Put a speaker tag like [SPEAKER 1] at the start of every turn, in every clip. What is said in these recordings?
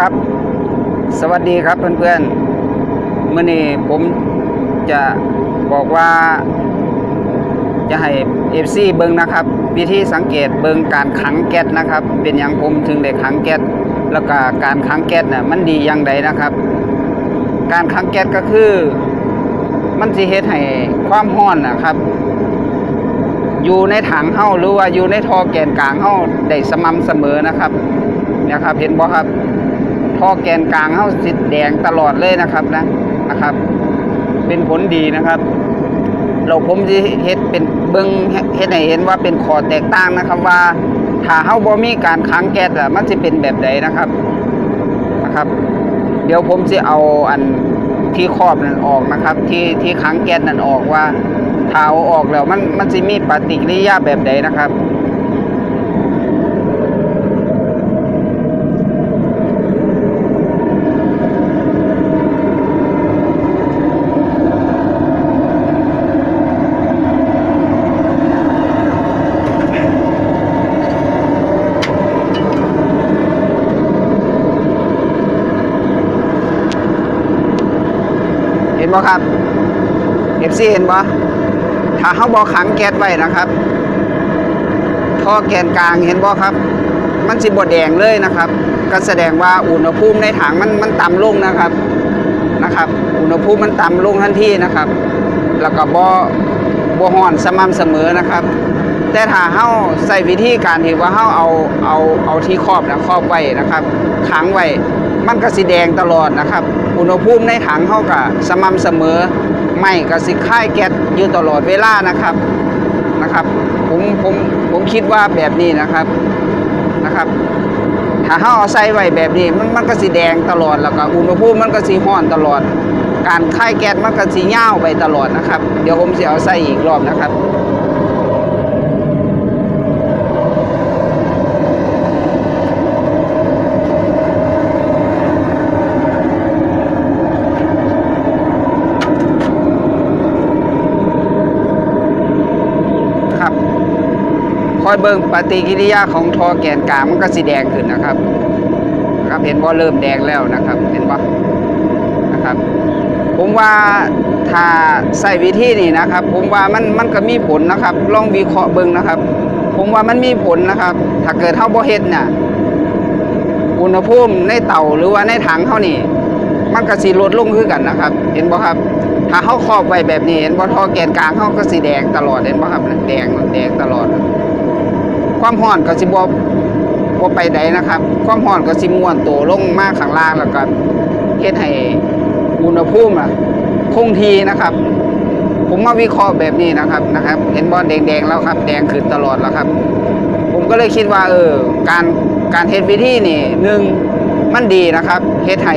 [SPEAKER 1] ครับ สวัสดีครับเพื่อนๆเมื่อนี้ผมจะบอกว่า จะให้เอฟซีเบิงนะครับ วิธีสังเกตเบิงการขังแก๊สนะครับ เป็นอย่างผมถึงได้ขังแก๊สแล้วก็การขังแก๊สน่ะมันดีอย่างใดนะครับ การขังแก๊สก็คือ มันสิเฮ็ดให้ความร้อนนะครับ อยู่ในถังเฮาหรือว่าอยู่ในท่อแกนกลางเฮาได้สม่ำเสมอนะครับเนี่ยครับเห็นบ่ครับ ท่อแกนกลางเฮาสิแดงตลอดเลยนะครับนะนะครับ เป็นผลดีนะครับ เราผมจะเฮ็ดเป็นเบิ่งเฮ็ดให้เห็นว่าเป็นขอแตกต่างนะครับว่าถ้าเฮาบ่มีการขังแก๊สอะมันสิเป็นแบบใดนะครับนะครับ เดี๋ยวผมจะเอาอันที่ครอบนั่นออกนะครับ ที่ที่ขังแก๊สนั่นออกว่าถ้าเอาออกแล้วมันมันสิมีปฏิกิริยาแบบใดนะครับ เห็นบ่ครับ FC เห็นบ่ถ้าเฮาบ่ขังแก๊สไว้นะครับท่อแกนกลางเห็นบ่ครับ มันสิบ่แดงเลยนะครับ ก็แสดงว่าอุณหภูมิในถังมันมันต่ำลงนะครับนะครับ อุณหภูมิมันต่ำลงทันทีนะครับ แล้วก็บ่บ่ร้อนสม่ำเสมอนะครับ แต่ถ้าเฮาใส่วิธีการที่ว่าเฮาเอาเอาเอาที่ครอบนะครอบไว้นะครับขังไว้ มันก็สิแดงตลอดนะครับ อุณหภูมิในถังเฮาก็สม่ำเสมอ ไม่ก็สิค่ายแก๊สอยู่ตลอดเวลานะครับนะครับ ผมผมผมคิดว่าแบบนี้นะครับนะครับ ถ้าเฮาเอาใส่ไว้แบบนี้มันมันก็สิแดงตลอดแล้วก็อุณหภูมิมันก็สิร้อนตลอด การค่ายแก๊สมันก็สิยาไปตลอดนะครับ เดี๋ยวผมสิเอาใส่อีกรอบนะครับ ครับคอยเบิ่งปฏิกิริยาของทอแกนกลางมันก็สีแดงขึ้นนะครับครับเห็นว่าเริ่มแดงแล้วนะครับ เห็นปะนะครับ ผมว่าถ้าใส่วิธีนี้นะครับ ผมว่ามันมันก็มีผลนะครับ ลองวิเคราะห์เบิ่งนะครับ ผมว่ามันมีผลนะครับ ถ้าเกิดเฮาบ่เฮ็ดเนี่ยอุณหภูมิในเตาหรือว่าในถังเฮานี่มันก็สิลดลงคือกันนะครับ เห็นบ่ครับ ถ้าเฮาครอบไว้แบบนี้เห็นบ่ท่อแกนกลางเฮาก็สีแดงตลอดเห็นบ่ครับแดงแดงตลอด ความร้อนก็สิบ่บ่ไปใดนนะครับ ความร้อนก็สิม้วนตัวลงมากข้างล่างแล้วก็เฮ็ดให้อุณหภูมิอะคงทีนะครับ ผมมาวิเคราะห์แบบนี้นะครับนะครับ เห็นบ่แดงๆแล้วครับ แดงขึ้นตลอดแล้วครับ ผมก็เลยคิดว่า เออ การการเฮ็ดวิธีนี่หนึ่งมันดีนะครับเฮ็ดให้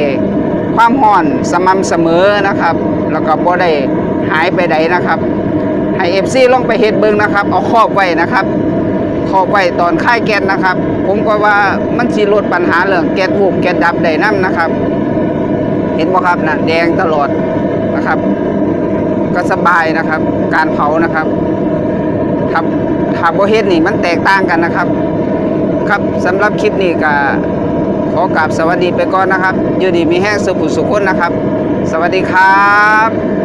[SPEAKER 1] ความร้อนสม่ำเสมอนะครับ แล้วก็บ่ได้หายไปใดนะครับ ให้ FC ลองไปเฮ็ดเบิ่งนะครับ เอาครอบไว้นะครับครอบไว้ตอนค่ายแก๊สนะครับ ผมก็ว่ามันสิลดปัญหาเรื่องแก๊สวูบแก๊สดับได้นํนะครับ เห็นบ่ครับน่ะแดงตลอดนะครับ ก็สบายนะครับ การเผานะครับถ้าถ้าบ่เฮ็ดนี่มันแตกต่างกันนะครับ ครับสำหรับคลิปนี้ก็ขอกราบสวัสดีไปก่อนนะครับ อยู่ดีมีแห้งสุขุสุขคนนะครับ สวัสดีครับ